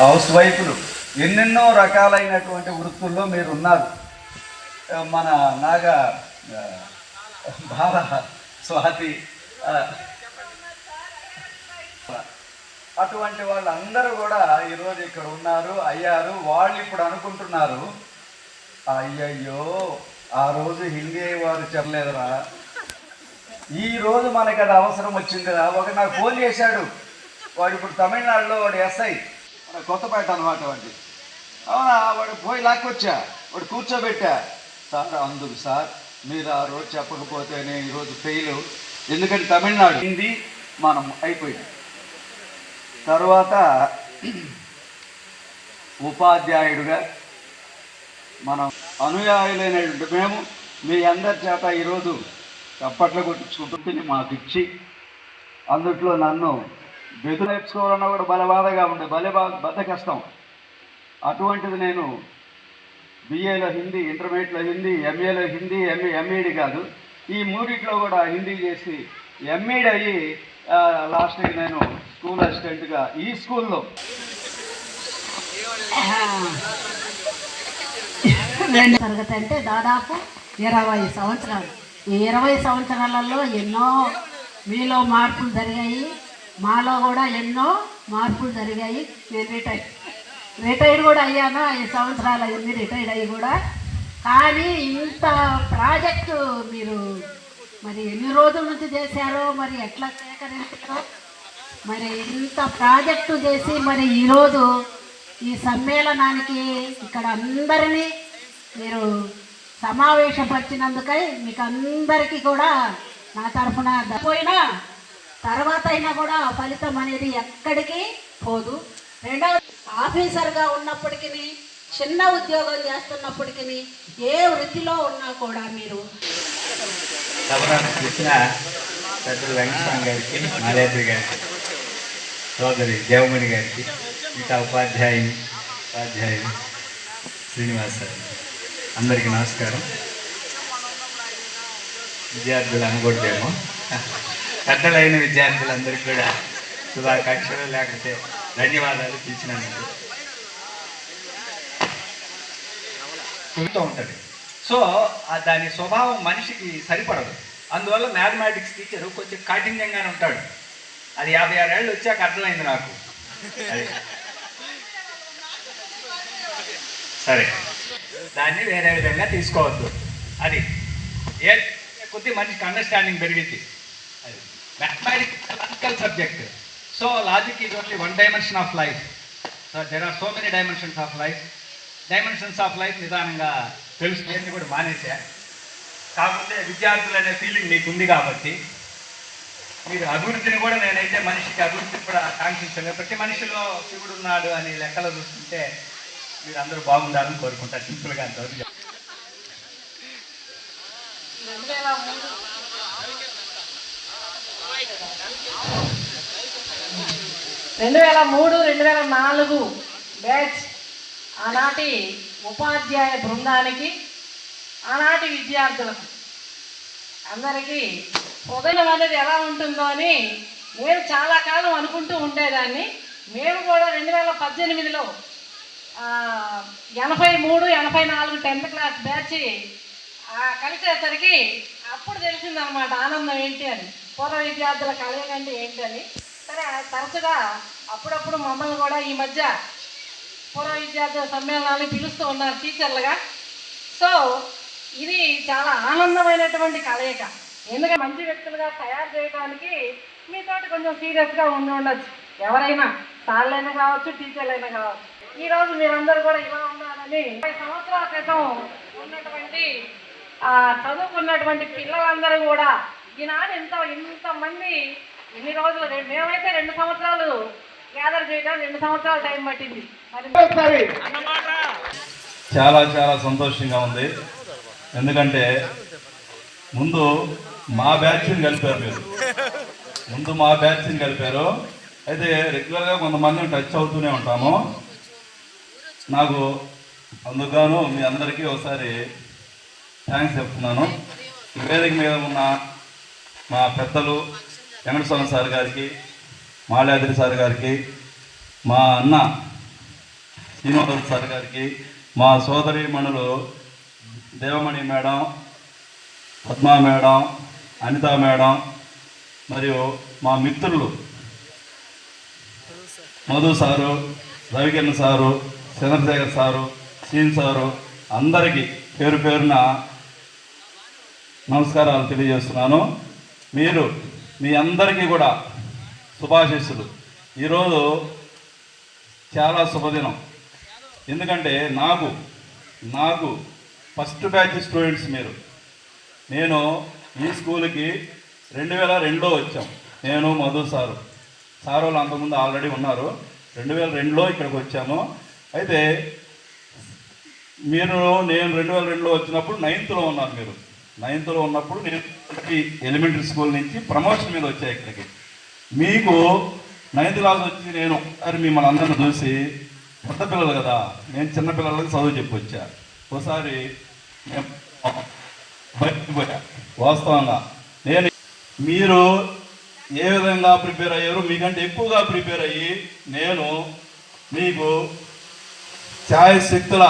House వైఫ్లు ఎన్నెన్నో రకాలైనటువంటి వృత్తుల్లో మీరు ఉన్నారు మన నాగ బాల స్వాతి అటువంటి వాళ్ళందరూ కూడా ఈరోజు ఇక్కడ ఉన్నారు అయ్యారు. వాళ్ళు ఇప్పుడు అనుకుంటున్నారు అయ్యయ్యో ఆ రోజు హిందీ వారు చెప్పలేదురా ఈ రోజు మనకి అది అవసరం వచ్చిందిరా. ఒక నాకు ఫోన్ చేశాడు. వాడు ఇప్పుడు తమిళనాడులో వాడు ఎస్ఐ. కొత్తపేట అనమాట వాడి అవునా? వాడు పోయి లాక్కొచ్చా? వాడు కూర్చోబెట్టా. సార్ అందుకు సార్ మీరు ఆ రోజు చెప్పకపోతే నేను ఈరోజు ఫెయిల్. ఎందుకంటే తమిళనాడు హిందీ మనం అయిపోయింది. తర్వాత ఉపాధ్యాయుడుగా మనం అనుయాయులైనటువంటి మేము మీ అందరి చేత ఈరోజు చప్పట్లు కొట్టించుకుంటుంది మాకు ఇచ్చి అందుట్లో నన్ను బెదురు నేర్చుకోవాలన్నా కూడా బలబాధగా బాధగా ఉండే భలే బా బద్ద కష్టం. అటువంటిది నేను బిఏలో హిందీ ఇంటర్మీడియట్లో హిందీ ఎంఏలో హిందీ ఎంఏ ఎంఈడి కాదు. ఈ మూడిట్లో కూడా హిందీ చేసి ఎంఈడి అయ్యి లాస్ట్కి నేను స్కూల్ అసిస్టెంట్గా ఈ స్కూల్లో రెండు తరగతి అంటే దాదాపు ఇరవై సంవత్సరాలు. ఈ ఇరవై సంవత్సరాలలో ఎన్నో మీలో మార్పులు జరిగాయి. మాలో కూడా ఎన్నో మార్పులు జరిగాయి. నేను రిటైర్ రిటైర్ కూడా అయ్యాను? ఐదు సంవత్సరాలు అయింది రిటైర్ అయ్యి కూడా. కానీ ఇంత ప్రాజెక్టు మీరు మరి ఎన్ని రోజుల నుంచి చేశారో మరి ఎట్లా సేకరించారో మరి ఇంత ప్రాజెక్టు చేసి మరి ఈరోజు ఈ సమ్మేళనానికి ఇక్కడ అందరినీ మీరు సమావేశపరిచినందుకై మీకు అందరికీ కూడా నా తరఫున పోయినా తర్వాత అయినా కూడా ఫలితం అనేది ఎక్కడికి పోదు. రెండవ ఆఫీసర్గా ఉన్నప్పటికీ చిన్న ఉద్యోగం చేస్తున్నప్పటికీ ఏ వృత్తిలో ఉన్నా కూడా మీరు సభకు వెంకటస్వామి గారికి మాలేద్రి గారికి సోదరి దేవమణి గారికి ఇంకా ఉపాధ్యాయుని ఉపాధ్యాయుని శ్రీనివాస్ గారు అందరికీ నమస్కారం. విద్యార్థులు అనుకోవడమేమో పెద్దలైన విద్యార్థులందరికీ కూడా శుభాకాంక్షలు లేకపోతే ధన్యవాదాలు పిలిచినందుకు. చెబుతూ ఉంటుంది. సో దాని స్వభావం మనిషికి సరిపడదు. అందువల్ల మ్యాథమెటిక్స్ టీచర్ కొంచెం కాఠిన్యంగానే ఉంటాడు. అది యాభై ఆరు ఏళ్ళు వచ్చాక అర్థమైంది నాకు. సరే. దాన్ని వేరే విధంగా తీసుకోవద్దు. అది. ఏ కొద్ది మనిషికి అండర్స్టాండింగ్ పెరిగింది అది mathematics subject so logic is only one dimension of life so there are so many dimensions of life dimensions of life నిదానంగా తెలుసు కూడా మానేసా కాకపోతే విద్యార్థులు అనే ఫీలింగ్ మీకు ఉంది కాబట్టి మీరు అభివృద్ధిని కూడా నేనైతే మనిషికి అభివృద్ధి కూడా ఆకాంక్షించాను. ప్రతి మనిషిలో శివుడు ఉన్నాడు అని లెక్కలో చూస్తుంటే మీరు అందరూ బాగుండాలని కోరుకుంటారు సింపుల్గా అంతవరకు చెప్తాను. రెండు వేల మూడు రెండు వేల మూడు రెండు వేల నాలుగు బ్యాచ్ ఆనాటి ఉపాధ్యాయ బృందానికి ఆనాటి విద్యార్థులకు. అందరికీ ఉదయం అనేది ఎలా ఉంటుందో అని నేను చాలా కాలం అనుకుంటూ ఉండేదాన్ని. మేము కూడా రెండు వేల పద్దెనిమిదిలో ఎనభై మూడు ఎనభై నాలుగు టెన్త్ క్లాస్ బ్యాచ్ ఆ, కలిసేసరికి అప్పుడు తెలిసిందనమాట ఆనందం ఏంటి అని పూర్వ విద్యార్థుల కలయిక అంటే ఏంటి అని. తరచుగా అప్పుడప్పుడు మమ్మల్ని కూడా ఈ మధ్య పూర్వ విద్యార్థుల సమ్మేళనాలు పిలుస్తూ ఉన్నారు టీచర్లుగా. సో ఇది చాలా ఆనందమైనటువంటి కలయిక. ఎందుకంటే మంచి వ్యక్తులుగా తయారు చేయడానికి మీతోటి కొంచెం సీరియస్గా ఉండి ఉండొచ్చు. ఎవరైనా సార్లైనా కావచ్చు టీచర్లైనా కావచ్చు. ఈరోజు మీరందరూ కూడా ఇలా ఉన్నారని ముప్పై సంవత్సరాల క్రితం ఉన్నటువంటి చదువుకున్నటువంటి పిల్లలందరూ కూడా ఈనాడు ఎంతో ఇంతమంది ఇన్ని రోజులు మేమైతే రెండు సంవత్సరాలు గ్యాదర్ చేయడానికి రెండు సంవత్సరాలు టైం పట్టింది. చాలా చాలా సంతోషంగా ఉంది. ఎందుకంటే ముందు మా బ్యాచ్ని కలిపారు మీరు. ముందు మా బ్యాచ్ని కలిపారు. అయితే రెగ్యులర్గా కొంతమంది టచ్ అవుతూనే ఉంటాము. నాకు అందుకుగాను మీ అందరికీ ఒకసారి థ్యాంక్స్ చెప్తున్నాను. వేదిక మీద ఉన్న మా పెద్దలు వెంకటస్వామి సార్ గారికి మాలాద్రి సార్ గారికి మా అన్న శ్రీనివాస సార్ గారికి మా సోదరి మణులు Devamani madam Padma madam Anitha madam మరియు మా మిత్రులు Madhu sir Ravikiran sir Chandrasekhar sir scene sir అందరికీ పేరు పేరున నమస్కారాలు తెలియజేస్తున్నాను. మీరు మీ అందరికీ కూడా శుభాశీస్సులు. ఈరోజు చాలా శుభదినం. ఎందుకంటే నాకు నాకు ఫస్ట్ బ్యాచ్ స్టూడెంట్స్ మీరు. నేను ఈ స్కూల్కి రెండు వేల రెండులో వచ్చాం. నేను మధు సారు. సార్ వాళ్ళు అంతకుముందు ఆల్రెడీ ఉన్నారు. రెండు వేల రెండులో ఇక్కడికి వచ్చాము. అయితే మీరు నేను రెండు వేల రెండులో వచ్చినప్పుడు నైన్త్లో ఉన్నారు మీరు. నైన్త్లో ఉన్నప్పుడు నేను ఎలిమెంటరీ స్కూల్ నుంచి ప్రమోషన్ మీద వచ్చాయి ఇక్కడికి. మీకు నైన్త్ క్లాస్ వచ్చి నేను ఒకసారి మిమ్మల్ని అందరిని చూసి పెద్ద పిల్లలు కదా నేను చిన్న పిల్లలకి చదువు చెప్పి వచ్చా. ఒకసారి నేను బయటకు పోయా. వాస్తవంగా నేను మీరు ఏ విధంగా ప్రిపేర్ అయ్యారు మీకంటే ఎక్కువగా ప్రిపేర్ అయ్యి నేను మీకు ఛాయ్ శక్తుల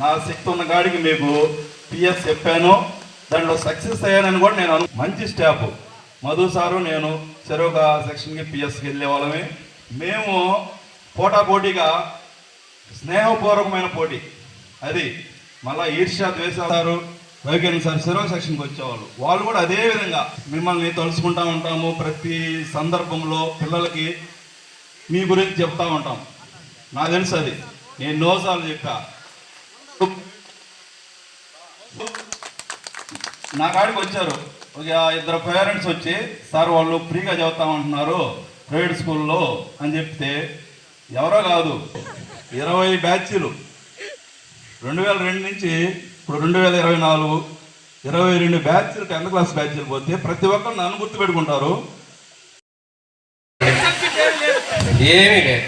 నా శక్తి ఉన్న కాడికి మీకు పిఎస్ చెప్పాను. దాంట్లో సక్సెస్ అయ్యానని కూడా నేను అను- మంచి స్టాఫ్. మధు సారు నేను చెరొక సెక్షన్కి పిఎస్కి వెళ్ళే వాళ్ళమే మేము పోటా పోటీగా స్నేహపూర్వకమైన పోటీ. అది మళ్ళీ ఈర్ష్య ద్వేషాలు వైఖరి సార్ సెరవ సెక్షన్కి వచ్చేవాళ్ళు. వాళ్ళు కూడా అదే విధంగా మిమ్మల్ని తలుచుకుంటా ఉంటాము. ప్రతి సందర్భంలో పిల్లలకి మీ గురించి చెప్తా ఉంటాం. నాకు తెలుసు అది. నేను నోసాలు చెప్పా. నా కాడికి వచ్చారు. ఒక ఇద్దరు పేరెంట్స్ వచ్చి సార్ వాళ్ళు ఫ్రీగా చదువుతామంటున్నారు ప్రైవేట్ స్కూల్లో అని చెప్తే ఎవరో కాదు ఇరవై బ్యాచ్లు. రెండు వేల రెండు నుంచి ఇప్పుడు రెండు వేల ఇరవై నాలుగు ఇరవై రెండు బ్యాచ్లు టెన్త్ క్లాస్ బ్యాచ్లు పోతే ప్రతి ఒక్కరు నన్ను గుర్తుపెట్టుకుంటారు ఏమీ లేదు.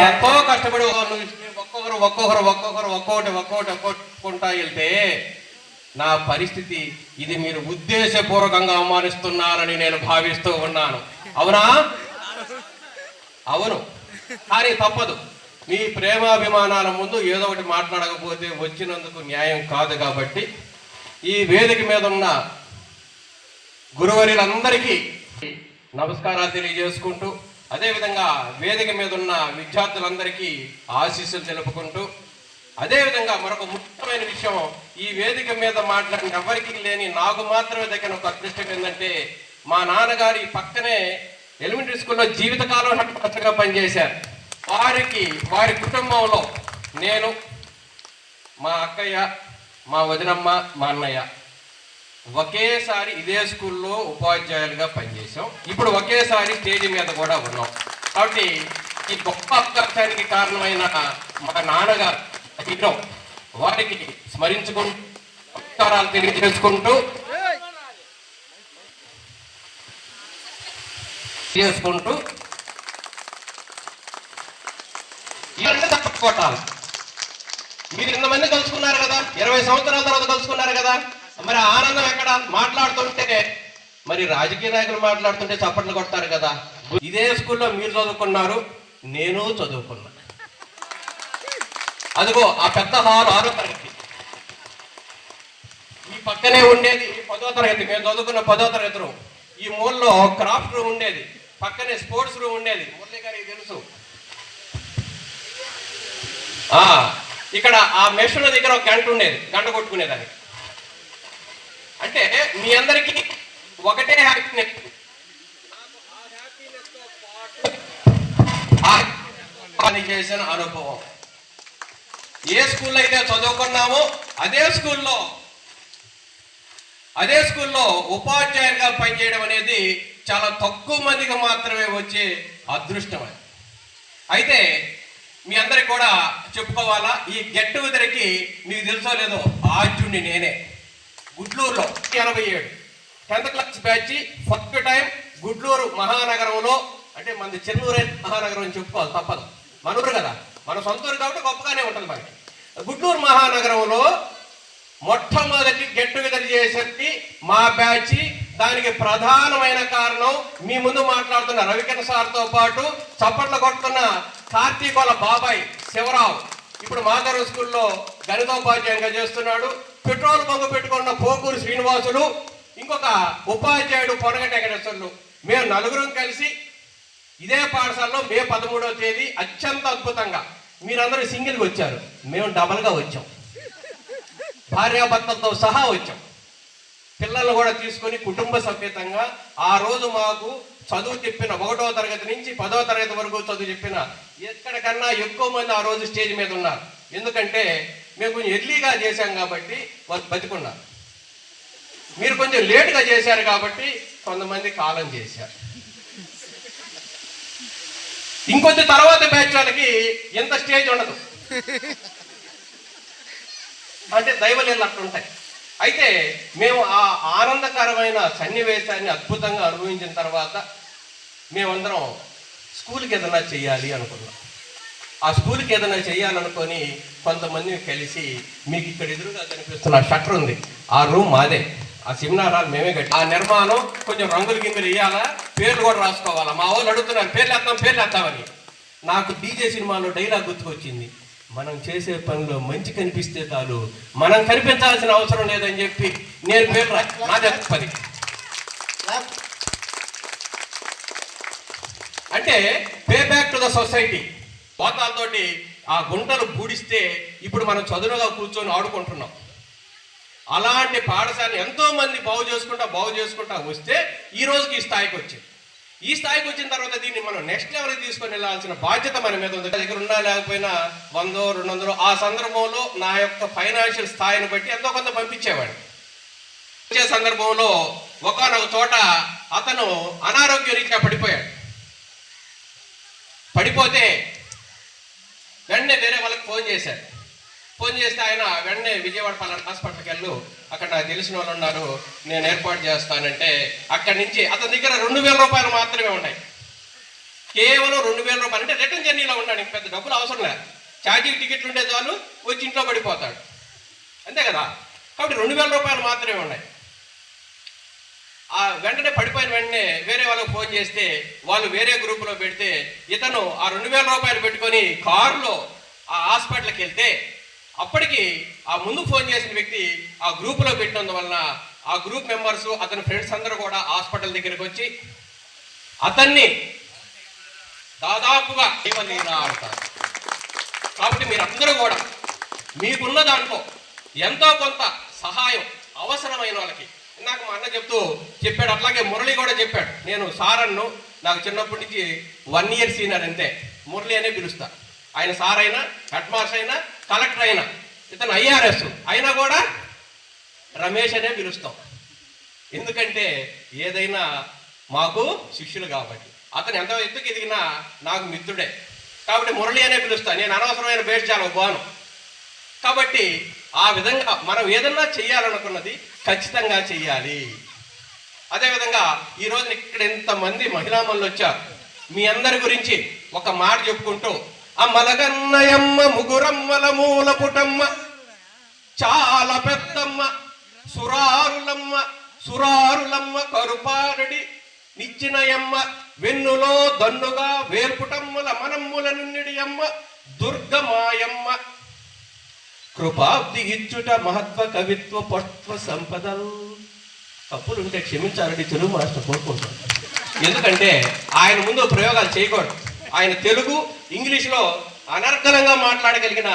ఎంతో కష్టపడి వాళ్ళు ఒక్కొక్కరు ఒక్కొక్కరు ఒక్కొక్కరు ఒక్కొక్కటి ఒక్కొక్కటి ఒక్కొక్కటి వెళ్తే నా పరిస్థితి ఇది మీరు ఉద్దేశపూర్వకంగా అవమానిస్తున్నారని నేను భావిస్తూ ఉన్నాను. అవునా? అవును. కానీ తప్పదు. మీ ప్రేమాభిమానాల ముందు ఏదో ఒకటి మాట్లాడకపోతే వచ్చినందుకు న్యాయం కాదు కాబట్టి ఈ వేదిక మీద ఉన్న గురువరులందరికీ నమస్కారాలు తెలియజేసుకుంటూ అదేవిధంగా వేదిక మీద ఉన్న విద్యార్థులందరికీ ఆశీస్సులు తెలుపుకుంటూ అదేవిధంగా మరొక ముఖ్యమైన విషయం ఈ వేదిక మీద మాట్లాడిన ఎవరికి లేని నాకు మాత్రమే దక్కిన ఒక అదృష్టం ఏంటంటే మా నాన్నగారు ఈ పక్కనే ఎలిమెంటరీ స్కూల్లో జీవితకాలం హెడ్ పనిచేశారు. వారికి వారి కుటుంబంలో నేను మా అక్కయ్య మా వదినమ్మ మా అన్నయ్య ఒకేసారి ఇదే స్కూల్లో ఉపాధ్యాయులుగా పనిచేసాం ఇప్పుడు ఒకేసారి స్టేజ్ మీద కూడా ఉన్నాం. కాబట్టి ఈ గొప్ప అవకాశానికి కారణమైన మా నాన్నగారు హీరో వారికి స్మరించుకుంటూ నమస్కారాలు తెలియజేసుకుంటూ చేసుకుంటూ ఇవన్నీ తప్పుకోటాలి మీరు ఇంతమంది కలుసుకున్నారు కదా? ఇరవై సంవత్సరాల తర్వాత కలుసుకున్నారు కదా? మరి ఆనందం ఎక్కడ? మాట్లాడుతుంటే మరి రాజకీయ నాయకులు మాట్లాడుతుంటే చప్పట్లు కొడతారు కదా? ఇదే స్కూల్లో మీరు చదువుకున్నారు నేను చదువుకున్నాను అదిగో ఆ పెద్ద హాల్ ఆరో తరగతి ఈ పక్కనే ఉండేది పదో తరగతి మేము చదువుకున్న పదో తరగతి రూమ్ ఈ మూలలో క్రాఫ్ట్ రూమ్ ఉండేది పక్కనే స్పోర్ట్స్ రూమ్ ఉండేది మురళి గారికి తెలుసు ఇక్కడ ఆ మెషిన్ల దగ్గర ఒక గంట ఉండేది గంట కొట్టుకునేదాన్ని అంటే మీ అందరికీ ఒకటే హ్యాపీనెస్ పని చేసిన అనుభవం ఏ స్కూల్లో అయితే చదువుకున్నామో అదే స్కూల్లో అదే స్కూల్లో ఉపాధ్యాయునిగా పనిచేయడం అనేది చాలా తక్కువ మందికి మాత్రమే వచ్చే అదృష్టం అది. అయితే మీ అందరికి కూడా చెప్పుకోవాలా ఈ గెట్ టుగెదర్కి మీకు తెలుసో లేదో ఆర్జుని నేనే. గుడ్లూరులో ఎనభై ఏడు. Tenth class batch first time Gudluru మహానగరంలో అంటే మనది చెన్నూరే మహానగరం అని చెప్పుకోవాలి తప్పదు. మనూరు కదా మన సొంత ఊరు కాబట్టి గొప్పగానే ఉంటుంది మనకి. గుంటూరు మహానగరంలో మొట్టమొదటి గెట్ టుగెదర్ చేసేది మా బ్యాచ్. దానికి ప్రధానమైన కారణం మీ ముందు మాట్లాడుతున్న రవికిరణ్ సార్తో పాటు చప్పట్లు కొడుతున్న కార్తీక్ వాళ్ళ బాబాయ్ శివరావు. ఇప్పుడు మాధవ స్కూల్లో గణితోపాధ్యాయంగా చేస్తున్నాడు. పెట్రోల్ బంక్ పెట్టుకున్న పోకూరు శ్రీనివాసులు ఇంకొక ఉపాధ్యాయుడు పొనగ వెంకటేశ్వర్లు మేము నలుగురం కలిసి ఇదే పాఠశాలలో మే పదమూడవ తేదీ అత్యంత అద్భుతంగా మీరందరూ సింగిల్గా వచ్చారు. మేము డబల్గా వచ్చాం. భార్యాభర్తలతో సహా వచ్చాం. పిల్లలు కూడా తీసుకొని కుటుంబ సమేతంగా ఆ రోజు మాకు చదువు చెప్పిన ఒకటో తరగతి నుంచి పదో తరగతి వరకు చదువు చెప్పిన ఎక్కడికన్నా ఎక్కువ మంది ఆ రోజు స్టేజ్ మీద ఉన్నారు. ఎందుకంటే మేము కొంచెం ఎర్లీగా చేశాం కాబట్టి వాళ్ళు బతికున్నారు. మీరు కొంచెం లేటుగా చేశారు కాబట్టి కొంతమంది కాలం చేశారు. ఇంకొంచెం తర్వాత బ్యాచ్ వాళ్ళకి ఎంత స్టేజ్ ఉండదు. అంటే దైవలీలు అట్లుంటాయి అయితే మేము ఆ ఆనందకరమైన సన్నివేశాన్ని అద్భుతంగా అనుభవించిన తర్వాత మేమందరం స్కూల్కి ఏదైనా చేయాలి అనుకున్నాం. ఆ స్కూల్కి ఏదైనా చేయాలనుకొని కొంతమంది కలిసి మీకు ఇక్కడ ఎదురుగా కనిపిస్తున్న షట్టర్ ఉంది. ఆ రూమ్ మాదే. ఆ సెమినార్ మేమే కట్టి ఆ నిర్మాణం కొంచెం రంగులు గింగులు వేయాలా? పేర్లు కూడా రాసుకోవాలా? మా వాళ్ళు అడుగుతున్నారు పేర్లు వేస్తాం పేర్లు వేస్తామని నాకు డీజే సినిమాలో డైలాగ్ గుర్తుకొచ్చింది. మనం చేసే పనిలో మంచి కనిపిస్తే చాలు. మనం కనిపించాల్సిన అవసరం లేదని చెప్పి నేను పేరు రా నాదే పని. అంటే pay back to the society. పోతాలతోటి ఆ గుంటలు పూడిస్తే ఇప్పుడు మనం చదువుగా కూర్చొని ఆడుకుంటున్నాం. అలాంటి పాఠశాల ఎంతో మంది బాగు చేసుకుంటా బాగు చేసుకుంటా వస్తే ఈ రోజుకి ఈ స్థాయికి వచ్చింది ఈ స్థాయికి వచ్చిన తర్వాత దీన్ని మనం నెక్స్ట్ లెవెల్కి తీసుకొని వెళ్ళాల్సిన బాధ్యత మన మీద ఉంది. దగ్గర ఉన్నా లేకపోయినా వందో రెండు వందలు ఆ సందర్భంలో నా యొక్క ఫైనాన్షియల్ స్థాయిని బట్టి ఎంతో కొంత పంపించేవాడు. వచ్చే సందర్భంలో ఒకనొక చోట అతను అనారోగ్య రీత్యా పడిపోయాడు. పడిపోతే వెంటనే వేరే వాళ్ళకి ఫోన్ చేశారు. ఫోన్ చేస్తే ఆయన వెంటనే విజయవాడ పలానా హాస్పిటల్కి వెళ్ళు. అక్కడ నాకు తెలిసిన వాళ్ళు ఉన్నారు. నేను ఏర్పాటు చేస్తానంటే అక్కడి నుంచి అతని దగ్గర రెండు వేల రూపాయలు మాత్రమే ఉన్నాయి కేవలం రెండు వేల రూపాయలు. అంటే రిటర్న్ జర్నీలో ఉన్నాడు. ఇంక పెద్ద డబ్బులు అవసరం లేదు. ఛార్జీకి టికెట్లు ఉంటే చాలు. వచ్చి ఇంట్లో పడిపోతాడు. అంతే కదా? కాబట్టి రెండు వేల రూపాయలు మాత్రమే ఉన్నాయి. ఆ వెంటనే పడిపోయిన వెంటనే వేరే వాళ్ళకి ఫోన్ చేస్తే వాళ్ళు వేరే గ్రూపులో పెడితే ఇతను ఆ రెండు వేల రూపాయలు పెట్టుకొని కారులో ఆ హాస్పిటల్కి వెళ్తే అప్పటికి ఆ ముందు ఫోన్ చేసిన వ్యక్తి ఆ గ్రూపులో పెట్టినందువలన ఆ గ్రూప్ మెంబర్స్ అతని ఫ్రెండ్స్ అందరూ కూడా హాస్పిటల్ దగ్గరికి వచ్చి అతన్ని దాదాపుగా ఇవ్వలేరా ఆడతారు కాబట్టి మీరందరూ కూడా మీకున్న దాంట్లో ఎంతో కొంత సహాయం అవసరమైన వాళ్ళకి. నాకు మా అన్న చెప్తూ చెప్పాడు అట్లాగే మురళి కూడా చెప్పాడు. నేను సారన్ను నాకు చిన్నప్పటి నుంచి వన్ ఇయర్ సీనియర్ అంతే. మురళి అనే పిలుస్తాను ఆయన సార్ అయినా హెడ్ మాస్టర్ అయినా కలెక్టర్ అయినా ఇతను ఐఆర్ఎస్ అయినా కూడా రమేష్ అనే పిలుస్తాం. ఎందుకంటే ఏదైనా మాకు శిష్యులు కాబట్టి. అతను ఎంత ఎత్తుకు ఎదిగినా నాకు మిత్రుడే. కాబట్టి మురళి అనే పిలుస్తాను. నేను అనవసరమైన భేషజాలకు బాను కాబట్టి ఆ విధంగా మనం ఏదన్నా చేయాలనుకున్నది ఖచ్చితంగా చెయ్యాలి. అదేవిధంగా ఈ రోజున ఇక్కడ ఎంతమంది మహిళా మనులు వచ్చారు? మీ అందరి గురించి ఒక మాట చెప్పుకుంటూ అమ్మలగన్నయమ్మ ముగురమ్మల మూల పుటమ్మ చాలా పెద్దమ్మ సురారులమ్మ సురారులమ్మ కరుపారడి నిచ్చినయమ్మ వెన్నులో దన్నుగా వేర్పుటమ్మల మనమ్ముల నుండి అమ్మ దుర్గమాయమ్మ. కృపాబ్ది ఇచ్చుట మహత్వ కవిత్వ పట్వ సంపదలు. తప్పులుంటే క్షమించాలని తెలుగు మాస్టర్ కోరుకుంటాను. ఎందుకంటే ఆయన ముందు ప్రయోగాలు చేయకూడదు. ఆయన తెలుగు ఇంగ్లీష్లో అనర్గళంగా మాట్లాడగలిగిన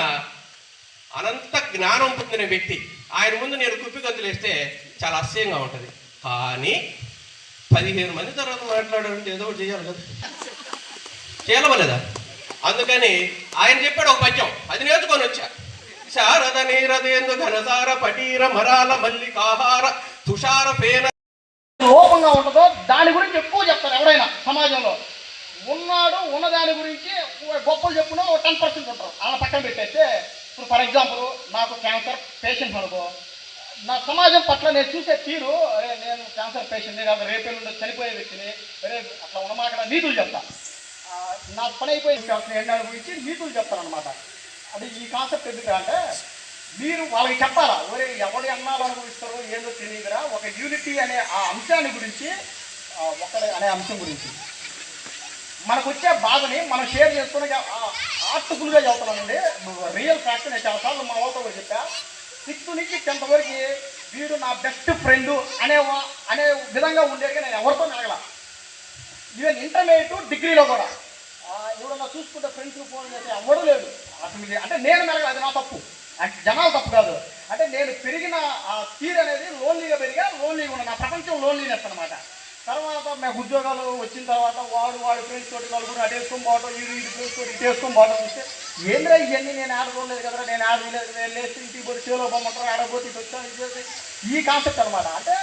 అనంత జ్ఞానం పొందిన వ్యక్తి. ఆయన ముందు నేను కుప్పిగంతులు వేస్తే చాలా అసహ్యంగా ఉంటుంది. కానీ పదిహేను మంది తర్వాత మాట్లాడాలంటే ఏదో ఒకటి చేయాలి కదా. చేయలేదా అందుకని ఆయన చెప్పాడు ఒక పద్యం. అది నేర్చుకొని వచ్చా. శారద నీరదేందు ఘనసార పటీర మరాల మల్లికాహార తుషార పేన లోపంగా ఉంటుందో దాని గురించి ఎక్కువ చెప్తారు ఎవరైనా సమాజంలో. ఉన్నాడు ఉన్న దాని గురించి గొప్పలు చెప్పుకున్న ఒక టెన్ పర్సెంట్ ఉంటారు. అలా పక్కన పెట్టేస్తే ఇప్పుడు ఫర్ ఎగ్జాంపుల్ నాకు క్యాన్సర్ పేషెంట్ అనుకో నా సమాజం పట్ల నేను చూసే తీరు అరే నేను క్యాన్సర్ పేషెంట్ని లేదా రేపే నుండి చనిపోయే వ్యక్తిని అరే అట్లా ఉన్నమాట నీతులు చెప్తా. నా పని అయిపోయింది ఎన్నాడు గురించి నీతులు చెప్తాను అనమాట అది ఈ కాన్సెప్ట్ ఎందుకు అంటే మీరు వాళ్ళకి చెప్పాలా ఒరే ఎవరి అన్నాలు అనుభవిస్తారో ఏందో తెలియదురా ఒక యూనిటీ అనే ఆ అంశాన్ని గురించి ఆ, అనే అంశం గురించి. మనకు వచ్చే బాధని మనం షేర్ చేసుకునే ఆర్టికల్గా చదువుతున్నానండి రియల్ ఫ్యాక్ట్ నేను చాలాసార్లు మా వాళ్ళతో కూడా చెప్పా. సిక్స్త్ నుంచి టెన్త్ వరకు వీడు నా బెస్ట్ ఫ్రెండ్ అనే అనే విధంగా ఉండేది నేను ఎవరితో మెలగల ఈవెన్ ఇంటర్మీడియట్ డిగ్రీలో కూడా. ఎవడన్నా చూసుకుంటే ఫ్రెండ్స్ ఫోన్ చేస్తే ఎవడూ లేడు. అసలు అంటే నేను మెరగల అది నా తప్పు. అంటే జనాలు తప్పు కాదు. అంటే నేను పెరిగిన ఆ తీర్ అనేది లోన్లీగా పెరిగా లోన్లీగా ఉన్న నా ప్రపంచం లోన్లీనెస్ అనమాట తర్వాత మేము ఉద్యోగాలు వచ్చిన తర్వాత వాడు వాడు ఫ్రెండ్స్ తోటి నలుగురు కూడా అటు వేసుకొని పోవటం వీడు వీడి ఫ్రెండ్స్ తోటి ఇటు వేసుకొని పోవటం చూస్తే ఏంద్రా ఇవన్నీ నేను ఆడుకోలేదు కదా నేను ఆడలేదు నేను లేచి ఇంటికి పోతే చేలో బొమ్మంటారు ఆడబోతే ఇటు వచ్చాను ఇది ఈ కాన్సెప్ట్ అనమాట అంటే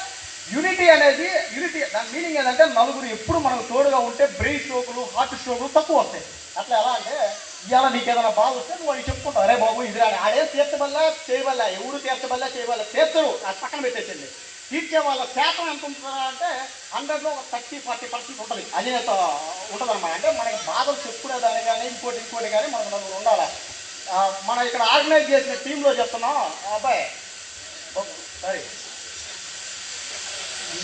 యూనిటీ అనేది యూనిటీ దాని మీనింగ్ ఏంటంటే నలుగురు ఎప్పుడు మనకు తోడుగా ఉంటే బ్రెయిన్ స్ట్రోకులు హార్ట్ స్ట్రోకులు తక్కువ వస్తాయి. అట్లా ఎలా అంటే ఇవాళ నీకు ఏదైనా బాధ వస్తే నువ్వు వాడికి చెప్పుకుంటావు. అరే బాబు ఇది రాని ఆడే తీర్చబల్లా చేయబల్లా ఎవరు తీర్చబల్లా చేయబల్లా తీర్చరు అది పక్కన పెట్టేసింది తీర్చే వాళ్ళ శాతం ఎంత ఉంటుందా అంటే హండ్రెడ్లో ఒక థర్టీ ఫార్టీ పర్సెంట్ ఉంటుంది. అది ఉంటుందన్నమాట. అంటే మనకి బాధలు చెప్పుకునే దాని కానీ ఇంకోటి ఇంకోటి కానీ మనకు నలుగురు ఉండాలి. మనం ఇక్కడ ఆర్గనైజ్ చేసిన టీంలో చెప్తున్నాం అబ్బాయి. సరే.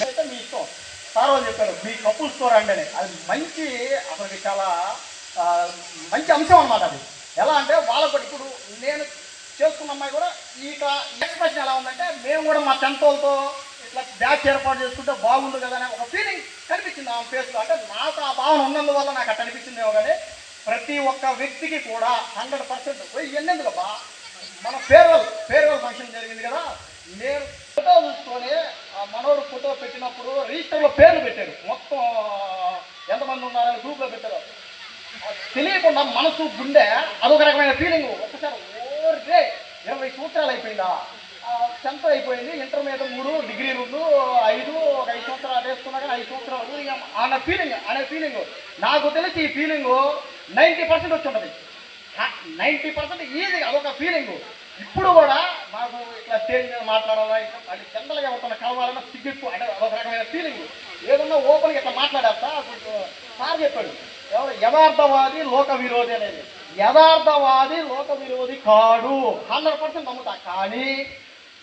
అయితే మీ ఇష్టం. సార్ వాళ్ళు చెప్పారు మీ కపుల్ స్టోర్ అండి అని. అది మంచి అసలు చాలా మంచి అంశం అన్నమాట అది. ఎలా అంటే వాళ్ళ ఇప్పుడు నేను చేసుకున్న అమ్మాయి కూడా ఈ ఎక్స్ప్రెషన్ ఎలా ఉందంటే మేము కూడా మా టెన్త్ వాళ్ళతో ఇట్లా బ్యాచ్ ఏర్పాటు చేసుకుంటే బాగుండు కదా అని ఒక ఫీలింగ్ కనిపించింది ఆ ఫేస్లో అంటే నాకు ఆ భావన ఉన్నందువల్ల నాకు అట్ట అనిపించిందేమో కానీ ప్రతి ఒక్క వ్యక్తికి కూడా హండ్రెడ్ పర్సెంట్ ఎన్నెందుకు బా మన ఫేర్వెల్ ఫేర్వెల్ ఫంక్షన్ జరిగింది కదా. నేను ఫోటో చూసుకొని ఆ మనోడు ఫోటో పెట్టినప్పుడు రిజిస్టర్లో పేర్లు పెట్టారు. మొత్తం ఎంతమంది ఉన్నారని గ్రూప్లో పెట్టారు. తెలియకుండా మనసు గుండె అదొక రకమైన ఫీలింగ్ ఒక్కసారి ఓరే ఇరవై సంవత్సరాలు అయిపోయిందా? టెన్త్ అయిపోయింది ఇంటర్మీడియట్ మూడు డిగ్రీ రెండు ఐదు ఒక ఐదు సంవత్సరాలు వేసుకున్నా కానీ ఐదు సంవత్సరాలు అన్న ఫీలింగ్ అనే ఫీలింగ్ నాకు తెలిసి ఈ ఫీలింగ్ నైంటీ పర్సెంట్ వచ్చి ఉంటుంది. నైంటీ పర్సెంట్ ఈజీ అదొక ఫీలింగ్ ఇప్పుడు కూడా నాకు ఇట్లా స్టేజ్ మీద మాట్లాడాలా అది జనరల్గా ఎవరితో కలవాలన్నా సిగ్గు అంటే అదొక రకమైన ఫీలింగ్ ఏదన్నా ఓపెన్గా ఇట్లా మాట్లాడేస్తా కొంచెం సార్ చెప్పాడు. ఎవరు? యథార్థవాది లోక విరోధి అనేది. యథార్థవాది లోక విరోధి కాడు. హండ్రెడ్ పర్సెంట్ నమ్ముతా. కానీ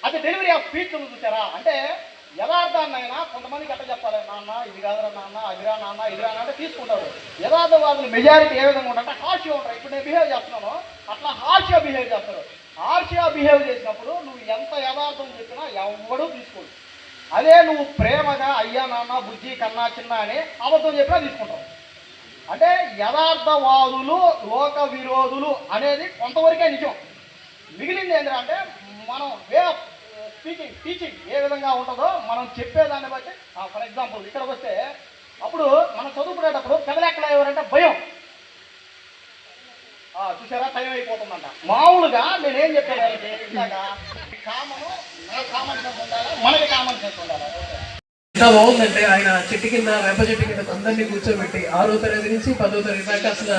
అది డెలివరీ ఆఫ్ స్పీచ్ ఉంది చూసారా? అంటే యథార్థాన్ని అయినా కొంతమందికి ఎట్లా చెప్పాలి? నాన్న ఇది కాదురా నాన్న అదిరా నాన్న ఇదిరా అంటే తీసుకుంటారు. యథార్థవాదులు మెజారిటీ ఏ విధంగా ఉంటారు హార్ష్గా ఉంటారు. ఇప్పుడు నేను బిహేవ్ చేస్తున్నాను. అట్లా హార్ష్గా బిహేవ్ చేస్తారు. హార్ష్గా బిహేవ్ చేసినప్పుడు నువ్వు ఎంత యథార్థం చెప్పినా ఎవడూ తీసుకోడు. అదే నువ్వు ప్రేమగా అయ్యా నాన్న బుజ్జి కన్నా చిన్న అని అబద్ధం చెప్పినా తీసుకుంటావు అంటే యథార్థవాదులు లోక విరోధులు అనేది కొంతవరకే నిజం. మిగిలింది ఏంటంటే మనం వే ఆఫ్ స్పీకింగ్ టీచింగ్ ఏ విధంగా ఉంటుందో మనం చెప్పేదాన్ని బట్టి ఫర్ ఎగ్జాంపుల్ ఇక్కడికి వస్తే అప్పుడు మనం చదువుకునేటప్పుడు పెదలెక్కల ఎవరంటే భయం. ఆ, చూసారా? టైం అయిపోతుందంట. మామూలుగా నేనేం చెప్పాను కామను మన కామన్ సెన్స్ ఉండాలి? మనకి కామన్ సెన్స్ ఉండాలి? ఎంత బాగుందంటే ఆయన చెట్టు కింద వేప చెట్టు కింద అందరినీ కూర్చోబెట్టి ఆరో తరగతి నుంచి పదో తరగతి దాకా అసలు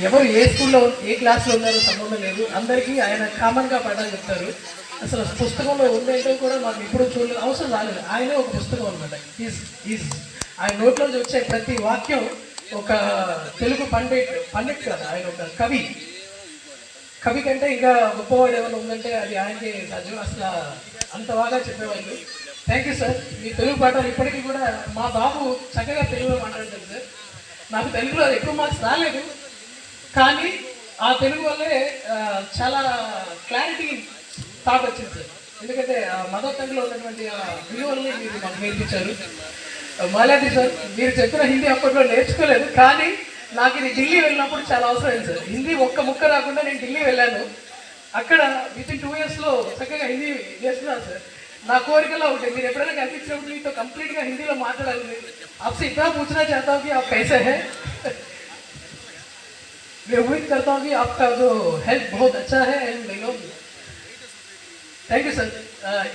ఎవరు ఏ స్కూల్లో ఏ క్లాస్లో ఉన్నారో సంబంధం లేదు. అందరికీ ఆయన కామన్గా పాఠాలు చెప్తారు. అసలు పుస్తకంలో ఉందంటే కూడా మాకు ఇప్పుడు చూడలేదు. అవసరం రాలేదు. ఆయనే ఒక పుస్తకం అనమాట ఈజ్ ఈజ్ ఆయన నోట్లోంచి వచ్చే ప్రతి వాక్యం ఒక తెలుగు పండిట్ పండిట్ కాదు ఆయన ఒక కవి. కవి కంటే ఇంకా గొప్పవాడు ఏమైనా ఉందంటే అది ఆయనకి సాధ్యం. అసలు అంత బాగా చెప్పేవాళ్ళు. థ్యాంక్ యూ సార్ మీ తెలుగు పాఠాలు ఇప్పటికీ కూడా మా బాబు చక్కగా తెలుగులో మాట్లాడతారు సార్ నాకు తెలుగులో ఎక్కువ మార్క్స్ రాలేదు. కానీ ఆ తెలుగు వల్లే చాలా క్లారిటీ థాట్ వచ్చింది సార్ ఎందుకంటే ఆ మదర్ టంగ్లో ఉన్నటువంటి ఆ విలువల్ని మీరు మాకు నేర్పించారు మాలాంటి సార్ మీరు చెప్పిన హిందీ అప్పట్లో నేర్చుకోలేదు కానీ నాకు ఇది ఢిల్లీ వెళ్ళినప్పుడు చాలా అవసరమైంది సార్ హిందీ ఒక్క ముక్క రాకుండా నేను ఢిల్లీ వెళ్ళాను అక్కడ విత్ ఇన్ టూ ఇయర్స్లో చక్కగా హిందీ చేస్తున్నాను సార్ నా కోరికలో ఒకటి మీరు ఎప్పుడైనా కనిపించినప్పుడు మీతో కంప్లీట్గా హిందీలో మాట్లాడాలి आपसे इतना पूछना चाहता हूँ कि आप कैसे हैं मैं उम्मीद करता हूँ कि आपका जो हेल्थ बहुत अच्छा है एंड నేను థ్యాంక్ యూ సార్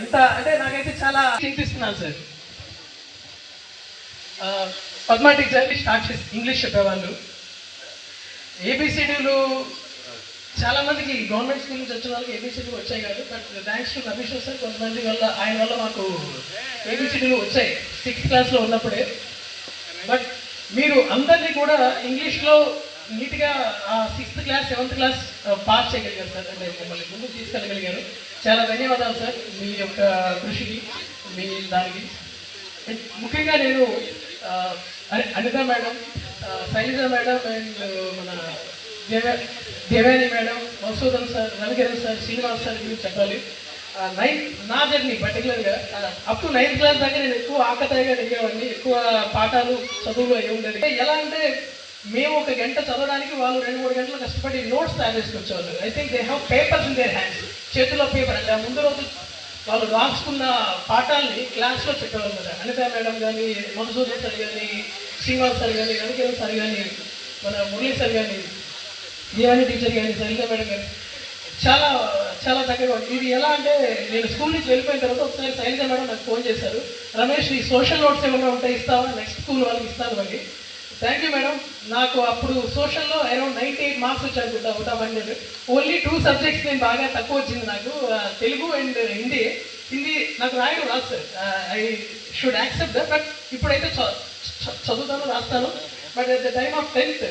ఇంత అంటే నాకైతే చాలా చింతిస్తున్నాను sir uh, Padma teacher start చేసి ఇంగ్లీష్ చెప్పేవాళ్ళు. ఏబిసిడీలు చాలా మందికి గవర్నమెంట్ స్కూల్ నుంచి వచ్చిన వాళ్ళకి ఏబిసిడీలు వచ్చాయి కాదు but thanks to Ramesh sir కొంతమంది వల్ల ఆయన వల్ల మాకు ఏబిసిడీలు వచ్చాయి సిక్స్త్ క్లాస్లో ఉన్నప్పుడే. బట్ మీరు అందరినీ కూడా ఇంగ్లీష్లో నీట్గా sixth class seventh class pass చేయగలిగారు సార్ అంటే మిమ్మల్ని ముందుకు తీసుకెళ్ళగలిగారు. చాలా ధన్యవాదాలు సార్ మీ యొక్క కృషికి మీ దానికి. ముఖ్యంగా నేను Anitha madam Shailaja madam and మన దేవ దేవేని madam Madhusudan sir Ravikiran sir Srinivas sir గురించి చెప్పాలి. నైన్త్ నా జర్నీ పర్టికులర్గా అప్ టు నైన్త్ క్లాస్ దాకా నేను ఎక్కువ ఆకతాయిగా దిగేవాడిని ఎక్కువ పాఠాలు చదువులు అయి ఉండేది ఎలా అంటే మేము ఒక గంట చదవడానికి వాళ్ళు రెండు మూడు గంటలు కష్టపడి నోట్స్ తయారు చేసుకొచ్చేవాళ్ళు. I think they have papers in their hands చేతిలో పేపర్ అంటే ఆ ముందు రోజు వాళ్ళు రాసుకున్న పాఠాలని క్లాస్లో చెప్పేవాళ్ళు కదా అనిత మేడం కానీ మధుసూదన్ సార్ కానీ శ్రీనివాస్ సార్ కానీ రవికిరణ్ సార్ కానీ మన మురళీ సార్ కానీ దేవాని టీచర్ కానీ సరిత మేడం కానీ చాలా చాలా చక్కగా ఇది ఎలా అంటే నేను స్కూల్ నుంచి వెళ్ళిపోయిన తర్వాత ఒకసారి శైలజ మేడం నాకు ఫోన్ చేశారు. రమేష్ ఈ సోషల్ నోట్స్ ఏమైనా ఉంటే ఇస్తావా? నెక్స్ట్ స్కూల్ వాళ్ళకి ఇస్తాను మళ్ళీ థ్యాంక్ యూ మేడం నాకు అప్పుడు సోషల్లో అరౌండ్ నైంటీ ఎయిట్ మార్క్స్ వచ్చాయి అనుకుంటా out of hundred only two subjects నేను బాగా తక్కువ వచ్చింది నాకు తెలుగు అండ్ హిందీ. హిందీ నాకు రాయడం రాదు sir. I should accept but ఇప్పుడైతే చ- చదువుతాను రాస్తాను. But at the time of tenth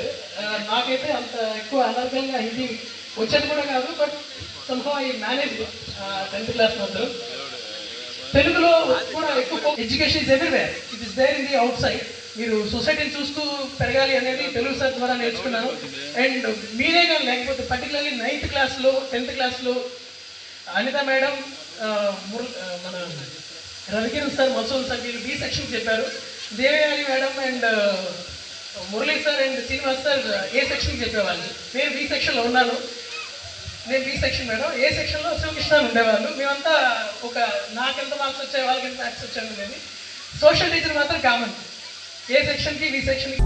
నాకైతే అంత ఎక్కువ అనర్గంగా హిందీ వచ్చేది కూడా కాదు but somehow I manage tenth class మాత్రం తెలుగులో కూడా ఎక్కువ education is everywhere it is there in the outside మీరు సొసైటీని చూస్తూ పెరగాలి అనేది తెలుగు సార్ ద్వారా నేర్చుకున్నాను. అండ్ మీరే కానీ లేకపోతే పర్టికులర్లీ నైన్త్ క్లాస్లో టెన్త్ క్లాస్లో అనిత మేడం ముర్- మన రవికిరణ్ సార్ మసూల్ సార్ వీళ్ళు బి సెక్షన్ చెప్పారు. Devayani madam and Murali sir and Srinivas sir A section చెప్పేవాళ్ళు. నేను బి సెక్షన్లో ఉన్నాను. నేను బి సెక్షన్ మేడం. ఏ సెక్షన్లో శివకృష్ణ ఉండేవాళ్ళు. మేమంతా ఒక నాకెంత మార్క్స్ వచ్చాయి వాళ్ళకి ఎంత మార్క్స్ వచ్చాయి అనేది. సోషల్ టీచర్ మాత్రం కామన్ ఏ సెక్షన్కి బి సెక్షన్కి